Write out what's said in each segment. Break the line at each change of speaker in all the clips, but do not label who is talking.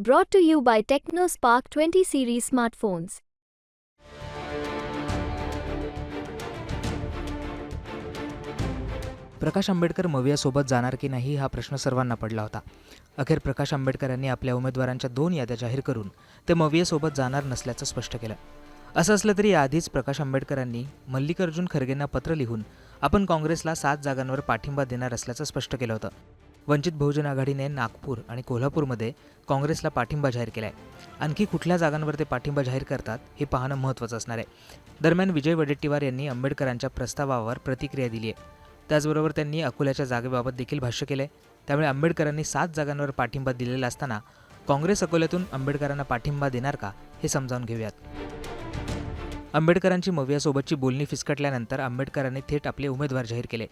Brought to you by TechnoSpark 20 series smartphones.
Prakash Ambedkar मवियासोबत जाणार की नाही हा प्रश्न सर्वांना पडला होता. अखेर प्रकाश आंबेडकर यांनी आपल्या उमेदवारांच्या दोन याद्या जाहीर करून ते मवियासोबत जाणार नसल्याचं स्पष्ट केलं. असं असलं तरी याआधीच प्रकाश आंबेडकरांनी मल्लिकार्जुन खरगेंना पत्र लिहून आपण काँग्रेसला सात जागांवर पाठिंबा देणार असल्याचं स्पष्ट केलं होतं. वंचित बहुजन आघाडीने नागपूर आणि कोल्हापूरमध्ये काँग्रेसला पाठिंबा जाहीर केला आहे आणखी कुठल्या जागांवर ते पाठिंबा जाहीर करतात हे पाहणं महत्त्वाचं असणार आहे. दरम्यान विजय वडेट्टीवार यांनी आंबेडकरांच्या प्रस्तावावर प्रतिक्रिया दिली आहे. त्याचबरोबर त्यांनी अकोल्याच्या जागेबाबत देखील भाष्य केले त्यामुळे आंबेडकरांनी सात जागांवर पाठिंबा दिलेला असताना काँग्रेस अकोल्यातून आंबेडकरांना पाठिंबा देणार का हे समजावून घेऊयात. आंबेडकरांची मवियासोबतची बोलणी फिसकटल्यानंतर आंबेडकरांनी थेट आपले उमेदवार जाहीर केले.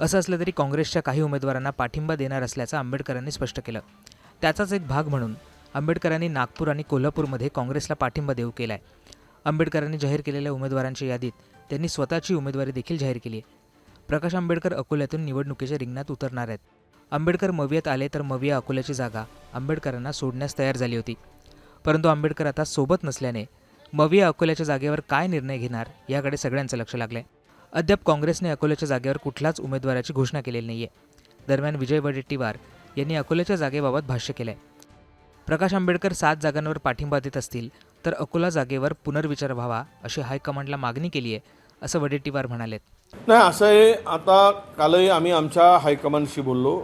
असं असलं तरी काँग्रेसच्या काही उमेदवारांना पाठिंबा देणार असल्याचं आंबेडकरांनी स्पष्ट केलं. त्याचाच एक भाग म्हणून आंबेडकरांनी नागपूर आणि कोल्हापूरमध्ये काँग्रेसला पाठिंबा देऊ केला आहे आंबेडकरांनी जाहीर केलेल्या उमेदवारांच्या यादीत त्यांनी स्वतःची उमेदवारी देखील जाहीर केली आहे. प्रकाश आंबेडकर अकोल्यातून निवडणुकीच्या रिंगणात उतरणार आहेत. आंबेडकर मवियात आले तर मविया अकोल्याची जागा आंबेडकरांना सोडण्यास तयार झाली होती. परंतु आंबेडकर आता सोबत नसल्याने मविया अकोल्याच्या जागेवर काय निर्णय घेणार याकडे सगळ्यांचं लक्ष लागलं आहे अद्याप काँग्रेसने अकोल्याच्या जागेवर कुठल्याच उमेदवाराची घोषणा केलेली नाही आहे दरम्यान विजय वडेट्टीवार यांनी अकोल्याच्या जागेबाबत भाष्य केलं आहे प्रकाश आंबेडकर सात जागांवर पाठिंबा देत असतील तर अकोला जागेवर पुनर्विचार व्हावा अशी हायकमांडला मागणी केली आहे असं वडेट्टीवार म्हणालेत.
नाही असं आहे आता कालही आम्ही आमच्या हायकमांडशी बोललो.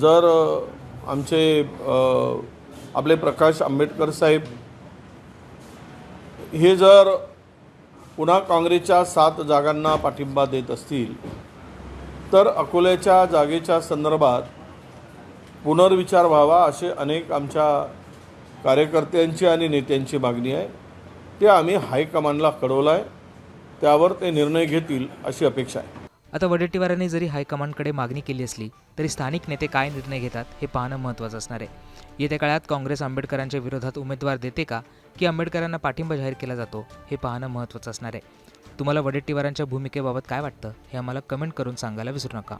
जर आमचे आपले प्रकाश आंबेडकर साहेब हे जर पुन्हा काँग्रेसच्या सात जागांना पाठिंबा देत असतील तर अकोल्याच्या जागेच्या संदर्भात पुनर्विचार व्हावा असे अनेक आमच्या कार्यकर्त्यांची आणि नेत्यांची मागणी आहे. ते आम्ही हायकमांडला कळवलं आहे त्यावर ते निर्णय घेतील अशी अपेक्षा आहे.
आता वडेट्टीवारांनी जरी हायकमांडकडे मागणी केली असली तरी स्थानिक नेते काय निर्णय घेतात हे पाहणं महत्त्वाचं असणार आहे. येत्या काळात काँग्रेस आंबेडकरांच्या विरोधात उमेदवार देते का की आंबेडकरांना पाठिंबा जाहीर केला जातो हे पाहणं महत्त्वाचं असणार आहे. तुम्हाला वडेट्टीवारांच्या भूमिकेबाबत काय वाटतं हे आम्हाला कमेंट करून सांगायला विसरू नका.